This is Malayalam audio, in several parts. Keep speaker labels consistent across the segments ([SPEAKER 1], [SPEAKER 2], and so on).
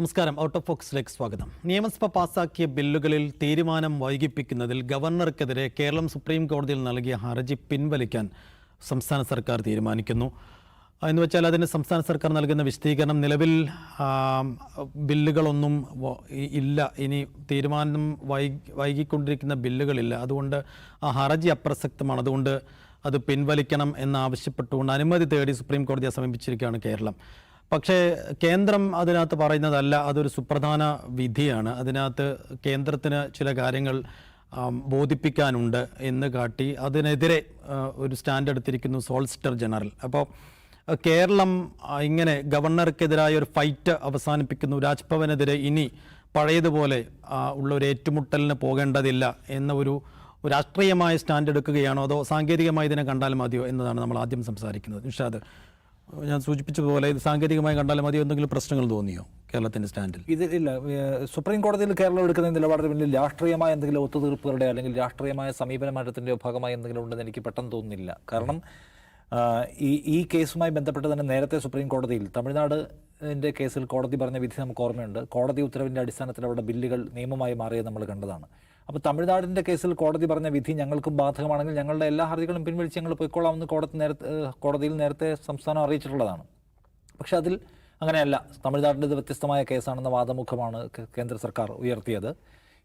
[SPEAKER 1] നമസ്കാരം. ഔട്ട് ഓഫ് ഫോക്സിലേക്ക് സ്വാഗതം. നിയമസഭ പാസാക്കിയ ബില്ലുകളിൽ തീരുമാനം വൈകിപ്പിക്കുന്നതിൽ ഗവർണർക്കെതിരെ കേരളം സുപ്രീം കോടതിയിൽ നൽകിയ ഹർജി പിൻവലിക്കാൻ സംസ്ഥാന സർക്കാർ തീരുമാനിക്കുന്നു. എന്ന് വെച്ചാൽ അതിന് സംസ്ഥാന സർക്കാർ നൽകുന്ന വിശദീകരണം നിലവിൽ ബില്ലുകളൊന്നും ഇല്ല. ഇനി തീരുമാനം വൈകി വൈകിക്കൊണ്ടിരിക്കുന്ന ബില്ലുകളില്ല. അതുകൊണ്ട് ആ ഹർജി അപ്രസക്തമാണ്. അതുകൊണ്ട് അത് പിൻവലിക്കണം എന്നാവശ്യപ്പെട്ടുകൊണ്ട് അനുമതി തേടി സുപ്രീം കോടതിയെ സമീപിച്ചിരിക്കുകയാണ് കേരളം. പക്ഷേ കേന്ദ്രം അതിനകത്ത് പറയുന്നതല്ല അതൊരു സുപ്രധാന വിധിയാണ്. അതിനകത്ത് കേന്ദ്രത്തിന് ചില കാര്യങ്ങൾ ബോധിപ്പിക്കാനുണ്ട് എന്ന് കാട്ടി അതിനെതിരെ ഒരു സ്റ്റാൻഡ് എടുത്തിരിക്കുന്നു സോളിസിറ്റർ ജനറൽ. അപ്പോൾ കേരളം ഇങ്ങനെ ഗവർണർക്കെതിരായ ഒരു ഫൈറ്റ് അവസാനിപ്പിക്കുന്നു. രാജ്ഭവനെതിരെ ഇനി പഴയതുപോലെ ഉള്ള ഒരു ഏറ്റുമുട്ടലിന് പോകേണ്ടതില്ല എന്ന ഒരു രാഷ്ട്രീയമായ സ്റ്റാൻഡ് എടുക്കുകയാണോ? അതോ സാങ്കേതികമായി ഇതിനെ കണ്ടാൽ മതിയോ? എന്നതാണ് നമ്മൾ ആദ്യം സംസാരിക്കുന്നത്. നിഷാദ് ഞാൻ സൂചിപ്പിച്ചതുപോലെ ഇത് സാങ്കേതികമായി കണ്ടാലും മതി എന്തെങ്കിലും പ്രശ്നങ്ങൾ തോന്നിയോ കേരളത്തിന്റെ സ്റ്റാൻഡിൽ?
[SPEAKER 2] ഇത് ഇല്ല. സുപ്രീം കോടതിയിൽ കേരളം എടുക്കുന്ന നിലപാടിന് പിന്നിൽ രാഷ്ട്രീയമായ എന്തെങ്കിലും ഒത്തുതീർപ്പുകളുടെ അല്ലെങ്കിൽ രാഷ്ട്രീയമായ സമീപന മാറ്റത്തിന്റെ ഭാഗമായി എന്തെങ്കിലും ഉണ്ടെന്ന് എനിക്ക് പെട്ടെന്ന് തോന്നുന്നില്ല. കാരണം ഈ ഈ കേസുമായി ബന്ധപ്പെട്ട് തന്നെ നേരത്തെ സുപ്രീം കോടതിയിൽ തമിഴ്നാട് ന്റെ കേസിൽ കോടതി പറഞ്ഞ വിധി നമുക്ക് ഓർമ്മയുണ്ട്. കോടതി ഉത്തരവിന്റെ അടിസ്ഥാനത്തിൽ അവിടെ ബില്ലുകൾ നിയമമായി മാറിയത് നമ്മൾ കണ്ടതാണ്. അപ്പോൾ തമിഴ്നാടിന്റെ കേസിൽ കോടതി പറഞ്ഞ വിധി ഞങ്ങൾക്കും ബാധകമാണെങ്കിൽ ഞങ്ങളുടെ എല്ലാ ഹർജികളും പിൻവലിച്ച് ഞങ്ങൾ പോയിക്കോളാമെന്ന് കോടതി നേരത്തെ കോടതിയിൽ നേരത്തെ സംസ്ഥാനം അറിയിച്ചിട്ടുള്ളതാണ്. പക്ഷെ അതിൽ അങ്ങനെയല്ല. തമിഴ്നാടിന്റെ വ്യത്യസ്തമായ കേസാണെന്ന വാദമുഖമാണ് കേന്ദ്ര സർക്കാർ ഉയർത്തിയത്.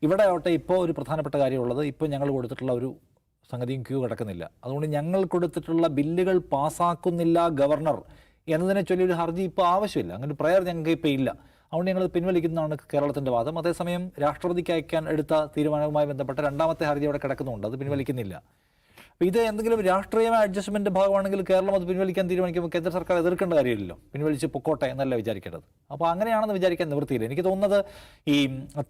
[SPEAKER 2] ഇവിടെ ആവട്ടെ ഇപ്പോൾ ഒരു പ്രധാനപ്പെട്ട കാര്യമുള്ളത് ഇപ്പോൾ ഞങ്ങൾ കൊടുത്തിട്ടുള്ള ഒരു സംഗതിയും ക്യൂ കിടക്കുന്നില്ല. അതുകൊണ്ട് ഞങ്ങൾ കൊടുത്തിട്ടുള്ള ബില്ലുകൾ പാസ്സാക്കുന്നില്ല ഗവർണർ. എന്നതിനെ ചൊല്ലി ഒരു ഹർജി ഇപ്പോൾ ആവശ്യമില്ല. അങ്ങനെ പ്രയർ ഞങ്ങൾക്ക് ഇപ്പോൾ ഇല്ല. അതുകൊണ്ട് ഞങ്ങൾ പിൻവലിക്കുന്നതാണ് കേരളത്തിന്റെ വാദം. അതേസമയം രാഷ്ട്രപതിക്ക് അയക്കാൻ എടുത്ത തീരുമാനവുമായി ബന്ധപ്പെട്ട രണ്ടാമത്തെ ഹർജി അവിടെ കിടക്കുന്നുണ്ട്. അത് പിൻവലിക്കുന്നില്ല. ഇത് എന്തെങ്കിലും രാഷ്ട്രീയമായ അഡ്ജസ്റ്റ്മെന്റ് ഭാഗമാണെങ്കിൽ കേരളം അത് പിൻവലിക്കാൻ തീരുമാനിക്കുമ്പോൾ കേന്ദ്ര സർക്കാർ എതിർക്കേണ്ട കാര്യമില്ലല്ലോ. പിൻവലിച്ച് പൊക്കോട്ടെ എന്നല്ല വിചാരിക്കേണ്ടത്. അപ്പോൾ അങ്ങനെയാണെന്ന് വിചാരിക്കാൻ നിവൃത്തിയില്ല. എനിക്ക് തോന്നുന്നത് ഈ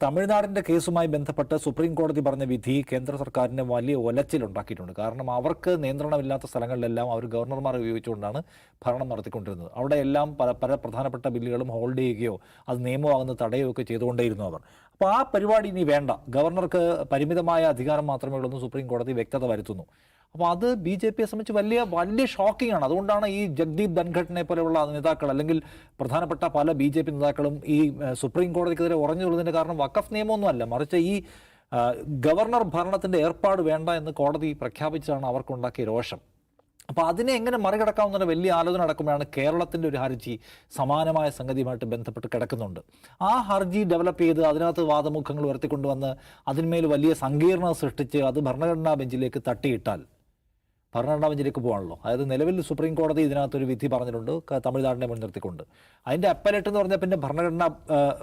[SPEAKER 2] തമിഴ്നാടിന്റെ കേസുമായി ബന്ധപ്പെട്ട് സുപ്രീം കോടതി പറഞ്ഞ വിധി കേന്ദ്ര സർക്കാരിന് വലിയ ഒലച്ചിലുണ്ടാക്കിയിട്ടുണ്ട്. കാരണം അവർക്ക് നിയന്ത്രണമില്ലാത്ത സ്ഥലങ്ങളിലെല്ലാം അവർ ഗവർണർമാർ ഉപയോഗിച്ചുകൊണ്ടാണ് ഭരണം നടത്തിക്കൊണ്ടിരുന്നത്. അവിടെ എല്ലാം പല പല പ്രധാനപ്പെട്ട ബില്ലുകളും ഹോൾഡ് ചെയ്യുകയോ അത് നിയമമാകുന്ന തടയുകയോ ഒക്കെ ചെയ്തുകൊണ്ടേയിരുന്നു അവർ. അപ്പോൾ ആ പരിപാടി ഇനി വേണ്ട. ഗവർണർക്ക് പരിമിതമായ അധികാരം മാത്രമേ ഉള്ളൂ എന്ന് സുപ്രീം കോടതി വ്യക്തത വരുത്തുന്നു. അപ്പോൾ അത് ബി ജെ പിയെ സംബന്ധിച്ച് വലിയ വലിയ ഷോക്കിംഗ് ആണ്. അതുകൊണ്ടാണ് ഈ ജഗ്ദീപ് ധൻഘട്ടിനെ പോലെയുള്ള നേതാക്കൾ അല്ലെങ്കിൽ പ്രധാനപ്പെട്ട പല ബി ജെ പി നേതാക്കളും ഈ സുപ്രീം കോടതിക്കെതിരെ ഉറഞ്ഞുള്ളതിന്റെ കാരണം വഖഫ് നിയമമൊന്നുമല്ല മറിച്ച് ഈ ഗവർണർ ഭരണത്തിന്റെ ഏർപ്പാട് വേണ്ട എന്ന് കോടതി പ്രഖ്യാപിച്ചതാണ് അവർക്കുണ്ടാക്കിയ രോഷം. അപ്പോൾ അതിനെ എങ്ങനെ മറികടക്കാവുന്ന വലിയ ആലോചന നടക്കുമ്പോഴാണ് കേരളത്തിന്റെ ഒരു ഹർജി സമാനമായ സംഗതിയുമായിട്ട് ബന്ധപ്പെട്ട് കിടക്കുന്നുണ്ട്. ആ ഹർജി ഡെവലപ്പ് ചെയ്ത് അതിനകത്ത് വാദമുഖങ്ങൾ ഉയർത്തിക്കൊണ്ടുവന്ന് അതിന്മേൽ വലിയ സങ്കീർണത സൃഷ്ടിച്ച് അത് ഭരണഘടനാ ബെഞ്ചിലേക്ക് തട്ടിയിട്ടാൽ ഭരണഘടനാ ബെഞ്ചിലേക്ക് പോകാണല്ലോ അതായത് നിലവിൽ സുപ്രീം കോടതി ഇതിനകത്തൊരു വിധി പറഞ്ഞിട്ടുണ്ട്. തമിഴ്നാടിനെ മുൻനിർത്തിക്കൊണ്ട്. അതിന്റെ അപ്പലേറ്റ് എന്ന് പറഞ്ഞാൽ പിന്നെ ഭരണഘടനാ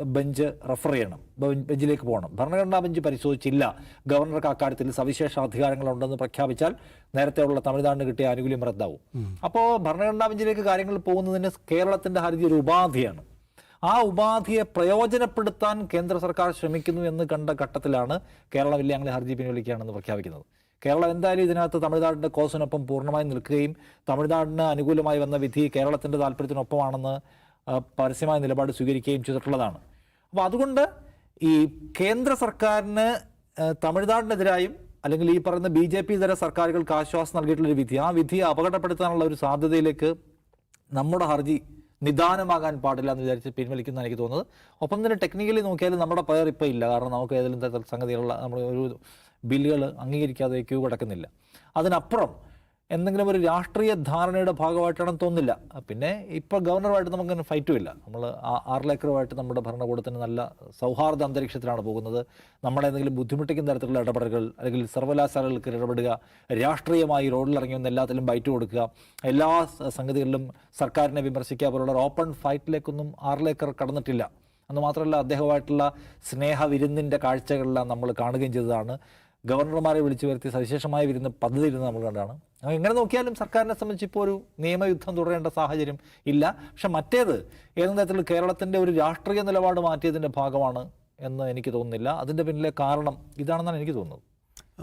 [SPEAKER 2] ബെഞ്ച് റെഫർ ചെയ്യണം. ബെഞ്ച്- ബെഞ്ചിലേക്ക് പോകണം. ഭരണഘടനാ ബെഞ്ച് പരിശോധിച്ചില്ല. ഗവർണർക്ക് അക്കാര്യത്തിൽ സവിശേഷ അധികാരങ്ങളുണ്ടെന്ന് പ്രഖ്യാപിച്ചാൽ നേരത്തെ ഉള്ള തമിഴ്നാടിന് കിട്ടിയ ആനുകൂല്യം റദ്ദാവും. അപ്പോൾ ഭരണഘടനാ ബെഞ്ചിലേക്ക് കാര്യങ്ങൾ പോകുന്നതിന് കേരളത്തിന്റെ ഹരിതി ഒരു ഉപാധിയാണ്. ആ ഉപാധിയെ പ്രയോജനപ്പെടുത്താൻ കേന്ദ്ര സർക്കാർ ശ്രമിക്കുന്നു എന്ന് കണ്ട ഘട്ടത്തിലാണ് കേരളം ഇല്ല ഞങ്ങൾ ഹർജി പിൻവലിക്കുകയാണെന്ന് പ്രഖ്യാപിക്കുന്നത്. കേരളം എന്തായാലും ഇതിനകത്ത് തമിഴ്നാടിന്റെ കോസിനൊപ്പം പൂർണമായി നിൽക്കുകയും തമിഴ്നാടിന് അനുകൂലമായി വന്ന വിധി കേരളത്തിന്റെ താല്പര്യത്തിനൊപ്പമാണെന്ന് പരസ്യമായ നിലപാട് സ്വീകരിക്കുകയും ചെയ്തിട്ടുള്ളതാണ്. അപ്പോൾ അതുകൊണ്ട് ഈ കേന്ദ്ര സർക്കാരിന് തമിഴ്നാടിനെതിരായും അല്ലെങ്കിൽ ഈ പറയുന്ന ബി ജെ പി ഇതര സർക്കാരുകൾക്ക് ആശ്വാസം നൽകിയിട്ടുള്ളൊരു വിധി ആ വിധിയെ അപകടപ്പെടുത്താനുള്ള ഒരു സാധ്യതയിലേക്ക് നമ്മുടെ ഹർജി നിദാനമാകാൻ പാടില്ല എന്ന് വിചാരിച്ച് പിൻവലിക്കുന്ന എനിക്ക് തോന്നുന്നത്. ഒപ്പം തന്നെ ടെക്നിക്കലി നോക്കിയാലും നമ്മുടെ പയർ ഇപ്പോൾ ഇല്ല. കാരണം നമുക്ക് ഏതെങ്കിലും തരത്തിൽ സംഗതികളുള്ള നമ്മൾ ഒരു ബില്ലുകൾ അംഗീകരിക്കാതെ ക്യൂ കിടക്കുന്നില്ല. അതിനപ്പുറം എന്തെങ്കിലും ഒരു രാഷ്ട്രീയ ധാരണയുടെ ഭാഗമായിട്ടാണെന്ന് തോന്നില്ല പിന്നെ ഇപ്പോൾ ഗവർണറുമായിട്ട് നമുക്കങ്ങനെ ഫൈറ്റും ഇല്ല നമ്മൾ ആറിലേക്കറുമായിട്ട് നമ്മുടെ ഭരണകൂടത്തിന് നല്ല സൗഹാർദ്ദ അന്തരീക്ഷത്തിലാണ് പോകുന്നത്. നമ്മളെ എന്തെങ്കിലും ബുദ്ധിമുട്ടിക്കുന്ന തരത്തിലുള്ള ഇടപെടലുകൾ അല്ലെങ്കിൽ സർവകലാശാലകൾക്ക് ഇടപെടുക രാഷ്ട്രീയമായി റോഡിലിറങ്ങി വന്ന് എല്ലാത്തിലും ബൈറ്റ് കൊടുക്കുക എല്ലാ സംഗതികളിലും സർക്കാരിനെ വിമർശിക്കുക പോലുള്ള ഓപ്പൺ ഫൈറ്റിലേക്കൊന്നും ആറിലേക്കർ കടന്നിട്ടില്ല. എന്ന് മാത്രമല്ല അദ്ദേഹമായിട്ടുള്ള സ്നേഹ വിരുന്നിന്റെ കാഴ്ചകളെല്ലാം നമ്മൾ കാണുകയും ചെയ്തതാണ്. ഗവർണർമാരെ വിളിച്ചു വരുത്തി സവിശേഷമായ വിരുന്ന് പദ്ധതി ഇരുന്ന് നമ്മൾ കണ്ടാണ്. അപ്പോൾ എങ്ങനെ നോക്കിയാലും സർക്കാരിനെ സംബന്ധിച്ച് ഇപ്പോൾ ഒരു നിയമയുദ്ധം തുടരേണ്ട സാഹചര്യം ഇല്ല. പക്ഷെ മറ്റേത് ഏതെങ്കിലും തരത്തിൽ കേരളത്തിന്റെ ഒരു രാഷ്ട്രീയ നിലപാട് മാറ്റിയതിന്റെ ഭാഗമാണ് എന്ന് എനിക്ക് തോന്നുന്നില്ല. അതിന്റെ പിന്നിലെ കാരണം ഇതാണെന്നാണ് എനിക്ക് തോന്നുന്നത്.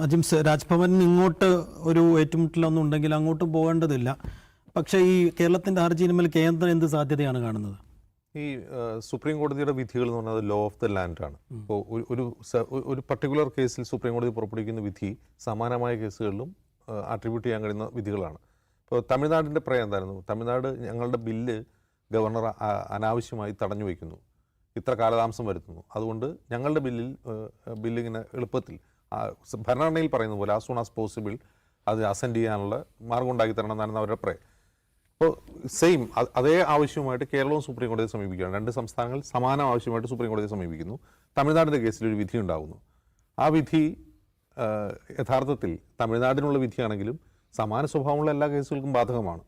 [SPEAKER 1] അജിംസ് രാജ്ഭവനിൽ ഇങ്ങോട്ട് ഒരു ഏറ്റുമുട്ടലൊന്നും ഉണ്ടെങ്കിൽ അങ്ങോട്ടും പോകേണ്ടതില്ല. പക്ഷേ ഈ കേരളത്തിന്റെ ഹർജിയിന്മേൽ കേന്ദ്രം എന്ത് സാധ്യതയാണ് കാണുന്നത്?
[SPEAKER 3] ഈ സുപ്രീം കോടതിയുടെ വിധികൾ എന്ന് പറഞ്ഞാൽ ലോ ഓഫ് ദ ലാൻഡ് ആണ്. ഇപ്പോൾ ഒരു- ഒരു പർട്ടിക്കുലർ കേസിൽ സുപ്രീം കോടതി പുറപ്പെടുവിക്കുന്ന വിധി സമാനമായ കേസുകളിലും ആട്രിബ്യൂട്ട് ചെയ്യാൻ കഴിയുന്ന വിധികളാണ്. ഇപ്പോൾ തമിഴ്നാടിന്റെ പ്രയം എന്തായിരുന്നു? തമിഴ്നാട് ഞങ്ങളുടെ ബില്ല് ഗവർണർ അനാവശ്യമായി തടഞ്ഞു വയ്ക്കുന്നു. ഇത്ര കാലതാമസം വരുത്തുന്നു. അതുകൊണ്ട് ഞങ്ങളുടെ ബില്ലിൽ ബില്ലിങ്ങനെ എളുപ്പത്തിൽ ഭരണഘടനയിൽ പറയുന്ന പോലെ ആസ് സൂൺ ആസ് പോസിബിൾ അത് അസെൻഡ് ചെയ്യാനുള്ള മാർഗം ഉണ്ടാക്കി തരണം എന്നായിരുന്നു അവരുടെ പ്രേ അപ്പോൾ സെയിം അതേ ആവശ്യവുമായിട്ട് കേരളവും സുപ്രീം കോടതിയെ സമീപിക്കുകയാണ്. രണ്ട് സംസ്ഥാനങ്ങൾ സമാന ആവശ്യമായിട്ട് സുപ്രീം കോടതിയെ സമീപിക്കുന്നു. തമിഴ്നാടിന്റെ കേസിൽ ഒരു വിധി ഉണ്ടാകുന്നു ആ വിധി യഥാർത്ഥത്തിൽ തമിഴ്നാടിനുള്ള വിധിയാണെങ്കിലും സമാന സ്വഭാവമുള്ള എല്ലാ കേസുകൾക്കും ബാധകമാണ്.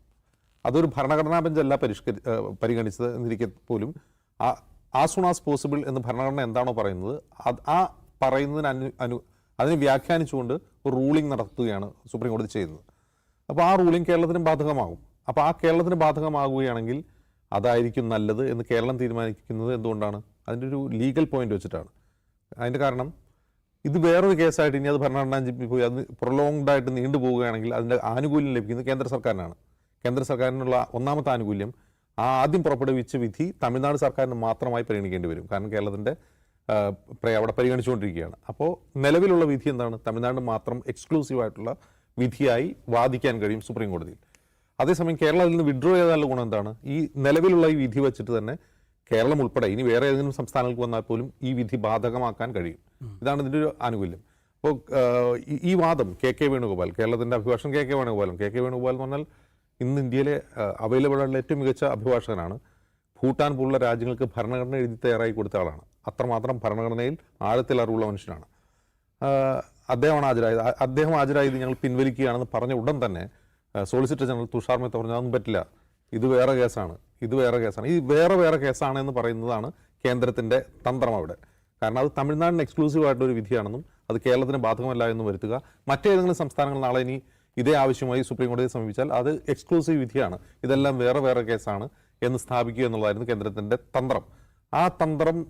[SPEAKER 3] അതൊരു ഭരണഘടനാ ബെഞ്ചല്ല പരിഷ്കരി പരിഗണിച്ചത് എന്നിരിക്കെ പോലും ആ ആസ് സൂൺ ആസ് പോസിബിൾ എന്ന് ഭരണഘടന എന്താണോ പറയുന്നത് അത് ആ പറയുന്നതിന് അനു അനു അതിനെ വ്യാഖ്യാനിച്ചുകൊണ്ട് ഒരു റൂളിംഗ് നടത്തുകയാണ് സുപ്രീം കോടതി ചെയ്യുന്നത്. അപ്പോൾ ആ റൂളിംഗ് കേരളത്തിനും ബാധകമാകും. അപ്പോൾ ആ കേരളത്തിന് ബാധകമാകുകയാണെങ്കിൽ അതായിരിക്കും നല്ലത് എന്ന് കേരളം തീരുമാനിക്കുന്നത് എന്തുകൊണ്ടാണ്? അതിന്റെ ഒരു ലീഗൽ പോയിന്റ് വെച്ചിട്ടാണ്. അതിന്റെ കാരണം ഇത് വേറൊരു കേസായിട്ട് ഇനി അത് ഭരണഘടനാ ജി- പോയി അത് പ്രൊലോങ്ഡ് ആയിട്ട് നീണ്ടു പോവുകയാണെങ്കിൽ അതിന്റെ ആനുകൂല്യം ലഭിക്കുന്നത് കേന്ദ്ര സർക്കാരിനാണ്. കേന്ദ്ര സർക്കാരിനുള്ള ഒന്നാമത്തെ ആനുകൂല്യം ആ ആദ്യം പുറപ്പെടുവിച്ച വിധി തമിഴ്നാട് സർക്കാരിന് മാത്രമായി പരിഗണിക്കേണ്ടി വരും. കാരണം കേരളത്തിന്റെ അവിടെ പരിഗണിച്ചുകൊണ്ടിരിക്കുകയാണ്. അപ്പോൾ നിലവിലുള്ള വിധി എന്താണ്? തമിഴ്നാട് മാത്രം എക്സ്ക്ലൂസീവായിട്ടുള്ള വിധിയായി വാദിക്കാൻ കഴിയും സുപ്രീം കോടതിയിൽ. അതേസമയം കേരളം അതിൽ നിന്ന് വിഡ്രോ ചെയ്താലുള്ള ഗുണം എന്താണ്? ഈ നിലവിലുള്ള ഈ വിധി വെച്ചിട്ട് തന്നെ കേരളം ഉൾപ്പെടെ ഇനി വേറെ ഏതെങ്കിലും സംസ്ഥാനങ്ങൾക്ക് വന്നാൽ പോലും ഈ വിധി ബാധകമാക്കാൻ കഴിയും. ഇതാണ് ഇതിന്റെ ഒരു ആനുകൂല്യം. അപ്പോൾ ഈ വാദം കെ കെ വേണുഗോപാൽ കേരളത്തിന്റെ അഭിഭാഷകൻ കെ കെ വേണുഗോപാലും കെ കെ വേണുഗോപാൽ എന്ന് പറഞ്ഞാൽ ഇന്ന് ഇന്ത്യയിലെ അവൈലബിൾ ആയിട്ടുള്ള ഏറ്റവും മികച്ച അഭിഭാഷകനാണ്. ഭൂട്ടാൻ പോലുള്ള രാജ്യങ്ങൾക്ക് ഭരണഘടന എഴുതി തയ്യാറായി കൊടുത്ത ആളാണ്. അത്രമാത്രം ഭരണഘടനയിൽ ആഴത്തിൽ അറിവുള്ള മനുഷ്യനാണ്. അദ്ദേഹമാണ് ഹാജരായത്. അദ്ദേഹം ഹാജരായത് ഞങ്ങൾ പിൻവലിക്കുകയാണെന്ന് പറഞ്ഞ ഉടൻ തന്നെ സോളിസിറ്റർ ജനറൽ തുഷാർ മേത്ത പറഞ്ഞു അതൊന്നും പറ്റില്ല. ഇത് വേറെ കേസാണ്. ഇത് വേറെ കേസാണ്. ഈ വേറെ വേറെ കേസാണ് എന്ന് പറയുന്നതാണ് കേന്ദ്രത്തിന്റെ തന്ത്രം അവിടെ. കാരണം അത് തമിഴ്നാടിന് എക്സ്ക്ലൂസീവ് ആയിട്ടൊരു വിധിയാണെന്നും അത് കേരളത്തിന് ബാധകമല്ല എന്ന് വരുത്തുക. മറ്റേതെങ്കിലും സംസ്ഥാനങ്ങൾ നാളെ ഇനി ഇതേ ആവശ്യമായി സുപ്രീം കോടതിയെ സമീപിച്ചാൽ അത് എക്സ്ക്ലൂസീവ് വിധിയാണ്. ഇതെല്ലാം വേറെ വേറെ കേസാണ് എന്ന് സ്ഥാപിക്കുക എന്നുള്ളതായിരുന്നു കേന്ദ്രത്തിന്റെ തന്ത്രം. ആ തന്ത്രം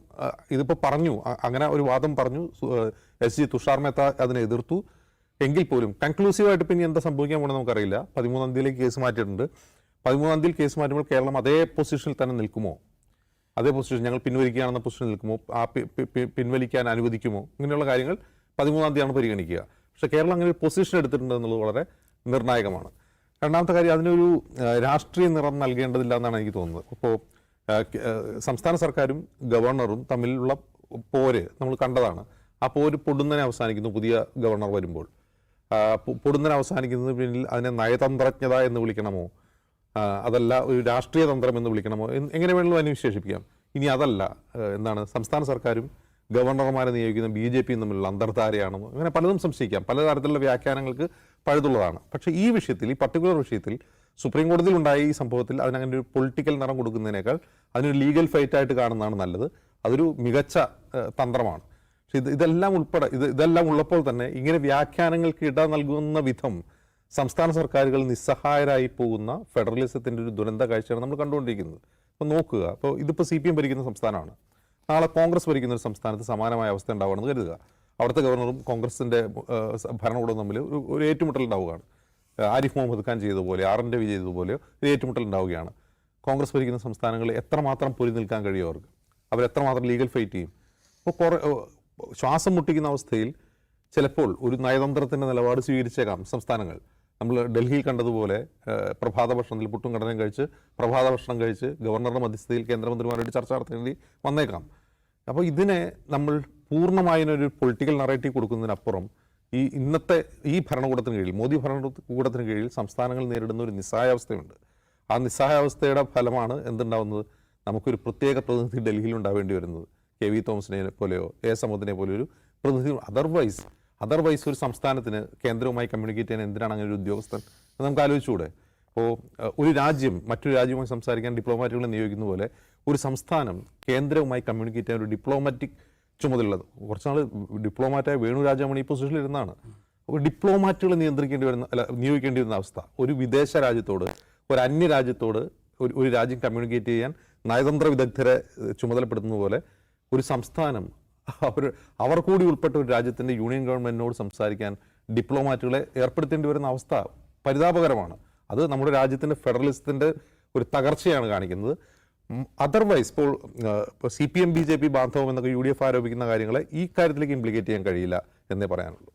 [SPEAKER 3] ഇതിപ്പോൾ പറഞ്ഞു. അങ്ങനെ ഒരു വാദം പറഞ്ഞു. എസ് ജി തുഷാർ മേത്ത അതിനെ എതിർത്തു. എങ്കിൽ പോലും കൺക്ലൂസീവായിട്ട് പിന്നെ എന്താ സംഭവിക്കാൻ പോകണം നമുക്കറിയില്ല. പതിമൂന്നാം തീയതിയിലേക്ക് കേസ് മാറ്റിയിട്ടുണ്ട്. പതിമൂന്നാം തീയതി കേസ് മാറ്റുമ്പോൾ കേരളം അതേ പൊസിഷനിൽ തന്നെ നിൽക്കുമോ? അതേ പൊസിഷൻ ഞങ്ങൾ പിൻവലിക്കുകയാണെന്ന പൊസിഷനിൽ നിൽക്കുമോ? ആ പിൻവലിക്കാൻ അനുവദിക്കുമോ? ഇങ്ങനെയുള്ള കാര്യങ്ങൾ പതിമൂന്നാം തീയതിയാണ് പരിഗണിക്കുക. പക്ഷേ കേരളം അങ്ങനെ ഒരു പൊസിഷൻ എടുത്തിട്ടുണ്ട് എന്നുള്ളത് വളരെ നിർണായകമാണ്. രണ്ടാമത്തെ കാര്യം അതിനൊരു രാഷ്ട്രീയ നിറം നൽകേണ്ടതില്ല എന്നാണ് എനിക്ക് തോന്നുന്നത്. ഇപ്പോൾ സംസ്ഥാന സർക്കാരും ഗവർണറും തമ്മിലുള്ള പോര് നമ്മൾ കണ്ടതാണ്. ആ പോര് പൊടുന്നതിനെ അവസാനിക്കുന്നു പുതിയ ഗവർണർ വരുമ്പോൾ. ആ, അവസാനിക്കുന്നത് പിന്നിൽ അതിനെ നയതന്ത്രജ്ഞത എന്ന് വിളിക്കണമോ? അതല്ല ഒരു രാഷ്ട്രീയ തന്ത്രം എന്ന് വിളിക്കണമോ? എങ്ങനെ വേണമെങ്കിലും അതിനെ വിശേഷിപ്പിക്കാം. ഇനി അതല്ല എന്താണ് സംസ്ഥാന സർക്കാരും ഗവർണർമാരെ നിയോഗിക്കുന്ന ബി ജെ പിയും തമ്മിലുള്ള അന്തർധാരയാണെന്നോ അങ്ങനെ പലതും സംശയിക്കാം. പല തരത്തിലുള്ള വ്യാഖ്യാനങ്ങൾക്ക് പഴുതുള്ളതാണ്. പക്ഷേ ഈ വിഷയത്തിൽ ഈ പർട്ടിക്കുലർ വിഷയത്തിൽ സുപ്രീം കോടതിയിൽ ഉണ്ടായ ഈ സംഭവത്തിൽ അതിനങ്ങനെ ഒരു പൊളിറ്റിക്കൽ നിറം കൊടുക്കുന്നതിനേക്കാൾ അതിനൊരു ലീഗൽ ഫൈറ്റായിട്ട് കാണുന്നതാണ് നല്ലത്. അതൊരു മികച്ച തന്ത്രമാണ്. പക്ഷെ ഇത് ഇതെല്ലാം ഉൾപ്പെടെ ഇത് ഇതെല്ലാം ഉള്ളപ്പോൾ തന്നെ ഇങ്ങനെ വ്യാഖ്യാനങ്ങൾക്ക് ഇട നൽകുന്ന വിധം സംസ്ഥാന സർക്കാരുകൾ നിസ്സഹായരായി പോകുന്ന ഫെഡറലിസത്തിന്റെ ഒരു ദുരന്ത കാഴ്ചയാണ് നമ്മൾ കണ്ടുകൊണ്ടിരിക്കുന്നത്. അപ്പോൾ നോക്കുക അപ്പോൾ ഇതിപ്പോൾ സി പി എം ഭരിക്കുന്ന സംസ്ഥാനമാണ്. നാളെ കോൺഗ്രസ് ഭരിക്കുന്ന ഒരു സംസ്ഥാനത്ത് സമാനമായ അവസ്ഥ ഉണ്ടാവുകയാണെന്ന് കരുതുക. അവിടുത്തെ ഗവർണറും കോൺഗ്രസിന്റെ ഭരണകൂടവും തമ്മിൽ ഒരു ഏറ്റുമുട്ടൽ ഉണ്ടാവുകയാണ്. ആരിഫ് മുഹമ്മദ് ഖാൻ ചെയ്തതുപോലെ ആർ എൻ രവി ചെയ്തതുപോലെ ഒരു ഏറ്റുമുട്ടൽ ഉണ്ടാവുകയാണ്. കോൺഗ്രസ് ഭരിക്കുന്ന സംസ്ഥാനങ്ങളിൽ എത്രമാത്രം പൊരി നിൽക്കാൻ കഴിയും അവർക്ക്? അവരെത്രമാത്രം ലീഗൽ ഫൈറ്റ് ചെയ്യും? അപ്പോൾ കുറേ ശ്വാസം മുട്ടിക്കുന്ന അവസ്ഥയിൽ ചിലപ്പോൾ ഒരു നയതന്ത്രത്തിന്റെ നിലപാട് സ്വീകരിച്ചേക്കാം സംസ്ഥാനങ്ങൾ. നമ്മൾ ഡൽഹിയിൽ കണ്ടതുപോലെ പ്രഭാത ഭക്ഷണത്തിൽ പുട്ടും കടലയും കഴിച്ച് പ്രഭാത ഭക്ഷണം കഴിച്ച് ഗവർണറുടെ മധ്യസ്ഥതയിൽ കേന്ദ്രമന്ത്രിമാരോട് ചർച്ച നടത്തേണ്ടി വന്നേക്കാം. അപ്പോൾ ഇതിനെ നമ്മൾ പൂർണമായും ഒരു പൊളിറ്റിക്കൽ നറേറ്റീവ് കൊടുക്കുന്നതിനപ്പുറം ഈ ഇന്നത്തെ ഈ ഭരണകൂടത്തിന് കീഴിൽ മോദി ഭരണകൂടത്തിന് കീഴിൽ സംസ്ഥാനങ്ങൾ നേരിടുന്ന ഒരു നിസ്സഹായാവസ്ഥയുണ്ട്. ആ നിസ്സഹായാവസ്ഥയുടെ ഫലമാണ് എന്തുണ്ടാവുന്നത്? നമുക്കൊരു പ്രത്യേക പ്രതിനിധി ഡൽഹിയിൽ ഉണ്ടാവേണ്ടി വരുന്നത്. കെ വി തോമസിനെ പോലെയോ എ സമുദ്രനെ പോലെ ഒരു പ്രതിനിധി. അതർവൈസ് അതർവൈസ് ഒരു സംസ്ഥാനത്തിന് കേന്ദ്രവുമായി കമ്മ്യൂണിക്കേറ്റ് ചെയ്യാൻ എന്തിനാണ് അങ്ങനെ ഒരു ഉദ്യോഗസ്ഥൻ? നമുക്ക് ആലോചിച്ചുകൂടെ? അപ്പോൾ ഒരു രാജ്യം മറ്റൊരു രാജ്യവുമായി സംസാരിക്കാൻ ഡിപ്ലോമാറ്റുകളെ നിയോഗിക്കുന്ന പോലെ ഒരു സംസ്ഥാനം കേന്ദ്രവുമായി കമ്മ്യൂണിക്കേറ്റ് ചെയ്യാൻ ഒരു ഡിപ്ലോമാറ്റിക് ചുമതലയുള്ളത്. കുറച്ചുനാൾ ഡിപ്ലോമാറ്റായ വേണു രാജാമണി ഈ പൊസിഷനിൽ ഇരുന്നാണ്. അപ്പോൾ ഡിപ്ലോമാറ്റുകളെ നിയന്ത്രിക്കേണ്ടി വരുന്ന അല്ല നിയോഗിക്കേണ്ടി വരുന്ന അവസ്ഥ. ഒരു വിദേശ രാജ്യത്തോട് ഒരു അന്യ രാജ്യത്തോട് ഒരു ഒരു രാജ്യം കമ്മ്യൂണിക്കേറ്റ് ചെയ്യാൻ നയതന്ത്ര വിദഗ്ധരെ ചുമതലപ്പെടുത്തുന്ന പോലെ ഒരു സംസ്ഥാനം. അവർ അവർ കൂടി ഉൾപ്പെട്ട ഒരു രാജ്യത്തിന്റെ യൂണിയൻ ഗവൺമെന്റിനോട് സംസാരിക്കാൻ ഡിപ്ലോമാറ്റുകളെ ഏർപ്പെടുത്തേണ്ടി വരുന്ന അവസ്ഥ പരിതാപകരമാണ്. അത് നമ്മുടെ രാജ്യത്തിന്റെ ഫെഡറലിസത്തിന്റെ ഒരു തകർച്ചയാണ് കാണിക്കുന്നത്. അതർവൈസ് ഇപ്പോൾ ഇപ്പോൾ C P M B J P ബാന്ധവം എന്നൊക്കെ യു ഡി എഫ് ആരോപിക്കുന്ന കാര്യങ്ങളെ ഈ കാര്യത്തിലേക്ക് ഇംപ്ലിക്കേറ്റ് ചെയ്യാൻ കഴിയില്ല എന്നേ പറയാനുള്ളൂ.